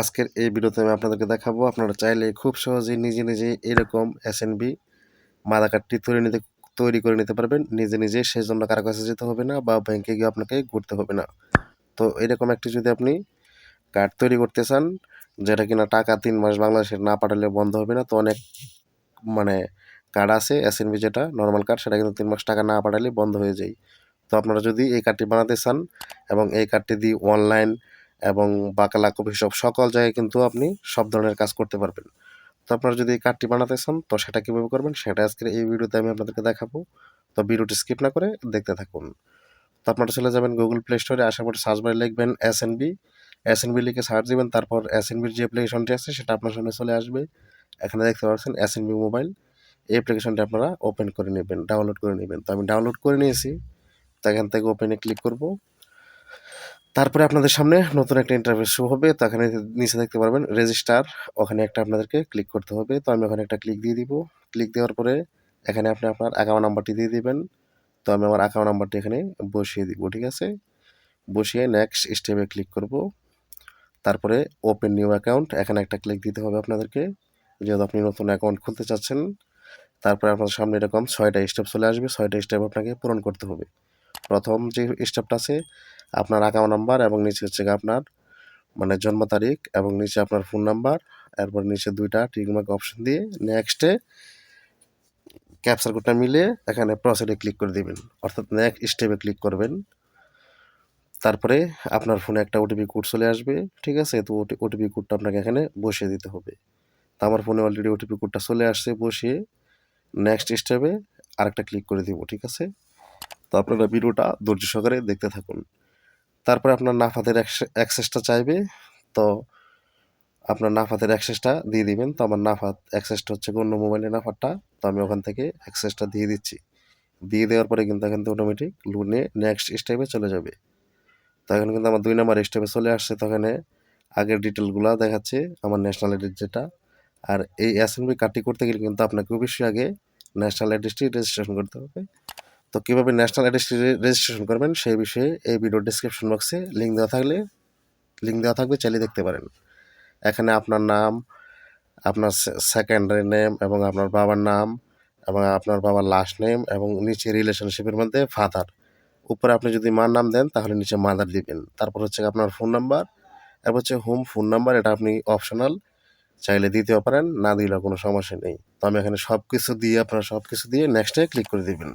আজকের এই ভিডিওতে আমি আপনাদেরকে দেখাবো, আপনারা চাইলে খুব সহজেই নিজে নিজে এরকম এসএনবি মাদা কার্ডটি তৈরি নিতে, তৈরি করে নিতে পারবেন। নিজে নিজে সেই জন্য কারও কাছে যেতে হবে না বা ব্যাংকে গিয়ে আপনাকে ঘুরতে হবে না। তো এরকম একটি যদি আপনি কার্ড তৈরি করতে চান, যেটা কিনা টাকা তিন মাস বাংলাদেশের না পাঠালে বন্ধ হবে না, তো অনেক মানে কার্ড আছে এসএনবি যেটা নর্মাল কার্ড, সেটা কিন্তু তিন মাস টাকা না পাঠালে বন্ধ হয়ে যায়। তো আপনারা যদি এই কার্ডটি বানাতে চান এবং এই কার্ডটি দিয়ে অনলাইন এবং বাকালা কফি শপ সকল জায়গায় কিন্তু আপনি সব ধরনের কাজ করতে পারবেন। তো আপনারা যদি কার্ডটি বানাতে চান, তো সেটা কীভাবে করবেন সেটা আজকের এই ভিডিওতে আমি আপনাদেরকে দেখাবো। তো ভিডিওটি স্কিপ না করে দেখতে থাকুন। তো আপনারা চলে যাবেন গুগল প্লে স্টোরে আসার পরে সার্চ বারে লিখবেন S N B S N B লিখে সার্চ দিবেন, তারপর এস এন বির যে অ্যাপ্লিকেশনটি আছে, সেটা আপনার সামনে চলে আসবে। এখানে দেখতে পাচ্ছেন এস এন বি মোবাইল এই অ্যাপ্লিকেশনটি আপনারা ওপেন করে নেবেন ডাউনলোড করে নেবেন। তো আমি ডাউনলোড করে নিয়েছি। তো এখান থেকে ওপেনে ক্লিক করব। তারপরে আপনাদের সামনে নতুন একটা ইন্টারভিউ শো হবে, তো এখানে নিচে দেখতে পারবেন রেজিস্টার ওখানে একটা আপনাদেরকে ক্লিক করতে হবে। তো আমি ওখানে একটা ক্লিক দিয়ে দিব। ক্লিক দেওয়ার পরে এখানে আপনি আপনার অ্যাকাউন্ট নাম্বারটি দিয়ে দিবেন। তো আমি আমার অ্যাকাউন্ট নাম্বারটি এখানে বসিয়ে দিব, ঠিক আছে? বসিয়ে নেক্সট স্টেপে ক্লিক করব। তারপরে ওপেন নিউ অ্যাকাউন্ট এখানে একটা ক্লিক দিতে হবে আপনাদেরকে। যেহেতু আপনি নতুন অ্যাকাউন্ট খুলতে চাচ্ছেন, তারপরে আপনার সামনে এরকম ছয়টা স্টেপ চলে আসবে। ছয়টা স্টেপ আপনাকে পূরণ করতে হবে। প্রথম যে স্টেপটা আছে আপনার অ্যাকাউন্ট নাম্বার এবং নিচে হচ্ছে আপনার মানে জন্ম তারিখ এবং নিচে আপনার ফোন নাম্বার এরপর নিচে দুইটা টিকমার্ক অপশন দিয়ে নেক্সটে ক্যাপচার কোডটা মিলে এখানে প্রসেডে ক্লিক করে দিবেন। অর্থাৎ নেক্সট স্টেপে ক্লিক করবেন। তারপরে আপনার ফোনে একটা ওটিপি কোড চলে আসবে, ঠিক আছে? তো ওটিপি কোডটা আপনাকে এখানে বসিয়ে দিতে হবে। তো আমার ফোনে অলরেডি ওটিপি কোডটা চলে আসছে, বসিয়ে নেক্সট স্টেপে আরেকটা ক্লিক করে দিব, ঠিক আছে? তো আপনারা ভিডিওটা ধৈর্য সহকারে দেখতে থাকুন। তারপরে আপনার নাফাতের অ্যাক্সেসটা চাইবে, তো আপনার নাফাতের অ্যাক্সেসটা দিয়ে দিবেন। তো আমার নাফাত অ্যাক্সেসটা হচ্ছে অন্য মোবাইলের নাফাতটা, তো আমি ওখান থেকে অ্যাক্সেসটা দিয়ে দিচ্ছি। দিয়ে দেওয়ার পরে কিন্তু এখান থেকে অটোমেটিক লোনে নেক্সট স্টেপে চলে যাবে। তো এখন কিন্তু আমার দুই নাম্বার স্টেপে চলে আসছে, তো এখানে আগের ডিটেলগুলো দেখাচ্ছে, আমার ন্যাশনাল আইডির যেটা। আর এই এসএনবি কার্ডটি করতে গেলে কিন্তু আপনাকে অবশ্যই আগে ন্যাশনাল আইডিটি রেজিস্ট্রেশন করতে হবে। তো কীভাবে ন্যাশনাল রেজিস্ট্রেশন করবেন সেই বিষয়ে এই ভিডিও ডিসক্রিপশন বক্সে লিঙ্ক দেওয়া থাকলে লিঙ্ক দেওয়া থাকবে চালিয়ে দেখতে পারেন। এখানে আপনার নাম, আপনার সেকেন্ডারি নেম এবং আপনার বাবার নাম এবং আপনার বাবার লাস্ট নেম এবং নিচে রিলেশনশিপের মধ্যে ফাদার উপরে আপনি যদি মার নাম দেন, তাহলে নিচে মাদার দিবেন। তারপর হচ্ছে আপনার ফোন নাম্বার এরপর হচ্ছে হোম ফোন নাম্বার এটা আপনি অপশনাল চাইলে দিতেও পারেন, না দিলেও কোনো সমস্যা নেই। তো আমি এখানে সব কিছু দিয়ে, আপনার সব কিছু দিয়ে নেক্সটে ক্লিক করে দিবেন।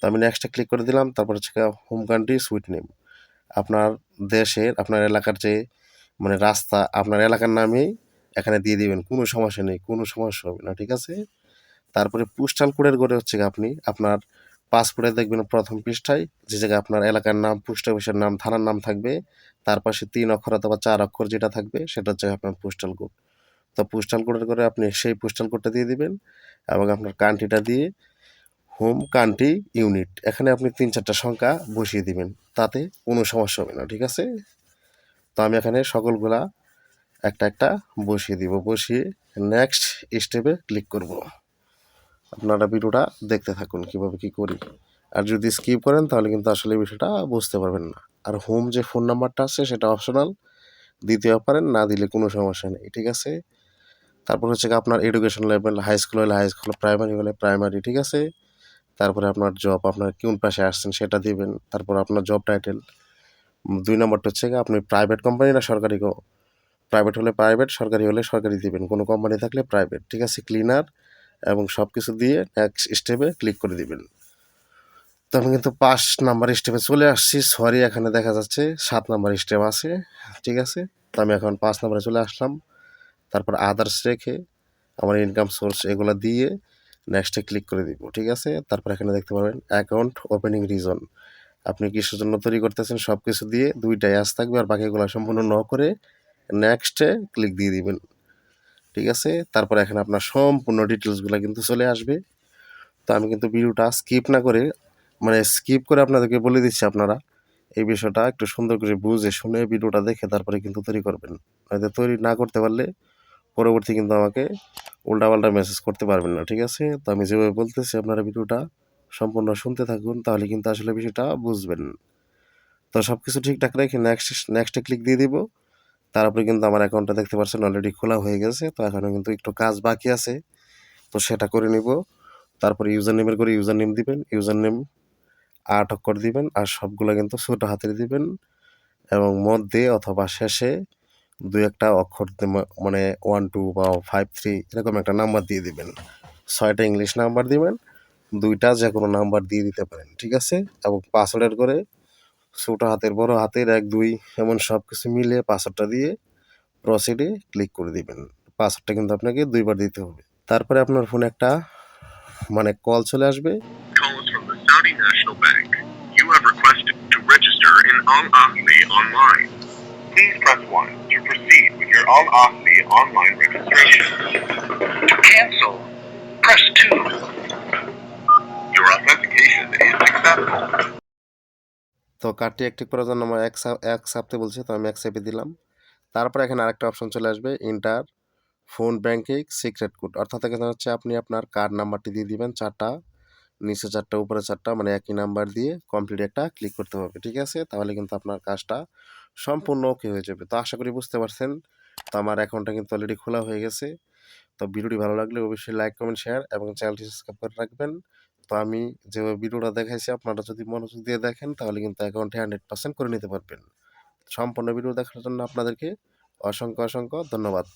তো আমি নেক্সটে ক্লিক করে দিলাম, তারপর হচ্ছে হোম কান্ট্রি সুইট নেম আপনার দেশের, আপনার এলাকার যে মানে রাস্তা, আপনার এলাকার নামেই এখানে দিয়ে দিবেন, কোনো সমস্যা নেই, কোনো সমস্যা হবে না, ঠিক আছে? তারপরে পোস্টাল কোডের করে হচ্ছে আপনি আপনার পাসপোর্টে দেখবেন প্রথম পৃষ্ঠায়, যে জায়গায় আপনার এলাকার নাম পোস্ট অফিসের নাম, থানার নাম থাকবে, তার পাশে তিন অক্ষর অথবা চার অক্ষর যেটা থাকবে, সেটা হচ্ছে আপনার পোস্টাল কোড তো পোস্টাল কোডের করে আপনি সেই পোস্টাল কোডটা দিয়ে দিবেন এবং আপনার কান্ট্রিটা দিয়ে হোম কান্ট্রি ইউনিট। এখানে আপনি তিন চারটা সংখ্যা বসিয়ে দিবেন। তাতে কোনো সমস্যা হবে না, ঠিক আছে? তো আমি এখানে সকলগুলা একটা একটা বসিয়ে দিব। বসিয়ে নেক্সট স্টেপে ক্লিক করব। আপনারা ভিডিওটা দেখতে থাকুন কীভাবে কি করি। আর যদি স্কিপ করেন, তাহলে কিন্তু আসলে বিষয়টা বুঝতে পারবেন না। আর হোম যে ফোন নাম্বারটা আছে, সেটা অপশনাল দিতেও পারেন না দিলে কোনো সমস্যা নেই, ঠিক আছে? তারপর হচ্ছে আপনার এডুকেশন লেভেল হাই স্কুল হলে হাই স্কুল প্রাইমারি হলে প্রাইমারি ঠিক আছে? তারপরে আপনার জব আপনার কোন পাশে আসছেন সেটা দিবেন, তারপর আপনার জব টাইটেল দুই নম্বরটা হচ্ছে আপনি প্রাইভেট কোম্পানি না সরকারি প্রাইভেট হলে প্রাইভেট সরকারি হলে সরকারি দিবেন। কোনো কোম্পানি থাকলে প্রাইভেট ঠিক আছে ক্লিনার এবং সব কিছু দিয়ে নেক্সট স্টেপে ক্লিক করে দিবেন। তো আমি কিন্তু পাঁচ নাম্বার স্টেপে চলে আসছি। সরি এখানে দেখা যাচ্ছে সাত নাম্বার স্টেপ আছে। ঠিক আছে, তো আমি এখন পাঁচ নাম্বারে চলে আসলাম। তারপর আদার্স রেখে আমার ইনকাম সোর্স এগুলো দিয়ে নেক্সটে ক্লিক করে দিব, ঠিক আছে? তারপর এখানে দেখতে পাবেন অ্যাকাউন্ট ওপেনিং রিজন আপনি কিসের জন্য তৈরি করতেছেন সব কিছু দিয়ে দুইটাই আস থাকবে আর বাকিগুলো সম্পূর্ণ ন করে নেক্সটে ক্লিক দিয়ে দিবেন, ঠিক আছে? তারপর এখানে আপনার সম্পূর্ণ ডিটেলসগুলো কিন্তু চলে আসবে। তো আমি কিন্তু ভিডিওটা স্কিপ না করে মানে স্কিপ করে আপনাদেরকে বলে দিচ্ছি আপনারা, এই বিষয়টা একটু সুন্দর করে বুঝে শুনে ভিডিওটা দেখে তারপরে কিন্তু তৈরি করবেন। হয়তো তৈরি না করতে পারলে পরবর্তী কিন্তু আমাকে উল্টাপাল্টা মেসেজ করতে পারবেন না, ঠিক আছে? তো আমি যেভাবে বলতেছি আপনারা ভিডিওটা সম্পূর্ণ শুনতে থাকুন, তাহলে কিন্তু আসলে বিষয়টা বুঝবেন। তো সব কিছু ঠিকঠাক রেখে নেক্সট নেক্সটে ক্লিক দিয়ে দিব। তারপরে কিন্তু আমার অ্যাকাউন্টটা দেখতে পাচ্ছেন অলরেডি খোলা হয়ে গেছে, তো এখনও কিন্তু একটু কাজ বাকি আছে। তো সেটা করে নিব। তারপরে ইউজার নেমের করে ইউজার নেম দিবেন ইউজার নেম আট অক্ষর দিবেন, আর সবগুলো কিন্তু ছোটো হাতের দিবেন। এবং মধ্যে অথবা শেষে দুই একটা অক্ষর মানে ওয়ান টু বা ফাইভ থ্রি এরকম একটা নাম্বার দিয়ে দিবেন। ছয়টা ইংলিশ নাম্বার দিবেন, দুইটা যে কোনো নাম্বার দিয়ে দিতে পারেন, ঠিক আছে? এবং পাসওয়ার্ডের করে ছোটো হাতের, বড় হাতের, এক, দুই, এমন সব কিছু মিলিয়ে পাসওয়ার্ডটা দিয়ে প্রসিডে ক্লিক করে দিবেন। পাসওয়ার্ডটা কিন্তু আপনাকে দুইবার দিতে হবে। তারপরে আপনার ফোনে একটা মানে কল চলে আসবে. You have requested to register in Al online. Please press 1 to proceed with your Al Ahli online registration. To cancel, press 2. Your authentication is successful. তো কার্ডটি অ্যাক্টিভ করার জন্য আমার এক এক সাপতে বলছে তো আমি এক সাপে দিলাম তারপরে এখানে আরেকটা অপশন চলে আসবে enter phone banking secret code অর্থাৎ এখানে হচ্ছে আপনি আপনার কার্ড নাম্বারটি দিয়ে দিবেন চারটা নিচে চারটা, উপরে চারটা মানে একই নাম্বার দিয়ে কমপ্লিট একটা ক্লিক করতে হবে, ঠিক আছে? তাহলে কিন্তু আপনার কাজটা সম্পূর্ণ ওকে হয়ে যাবে। তো আশা করি বুঝতে পারছেন। তো আমার অ্যাকাউন্টটা কিন্তু অলরেডি খোলা হয়ে গেছে। তো ভিডিওটি ভালো লাগলে অবশ্যই লাইক কমেন্ট শেয়ার এবং চ্যানেলটি সাবস্ক্রাইব করে রাখবেন। তো আমি যেভাবে ভিডিওটা দেখাইছি, আপনারা যদি মনোযোগ দিয়ে দেখেন, তাহলে কিন্তু অ্যাকাউন্টে হান্ড্রেড পার্সেন্ট করে নিতে পারবেন। সম্পূর্ণ ভিডিও দেখার জন্য আপনাদেরকে অসংখ্য অসংখ্য ধন্যবাদ।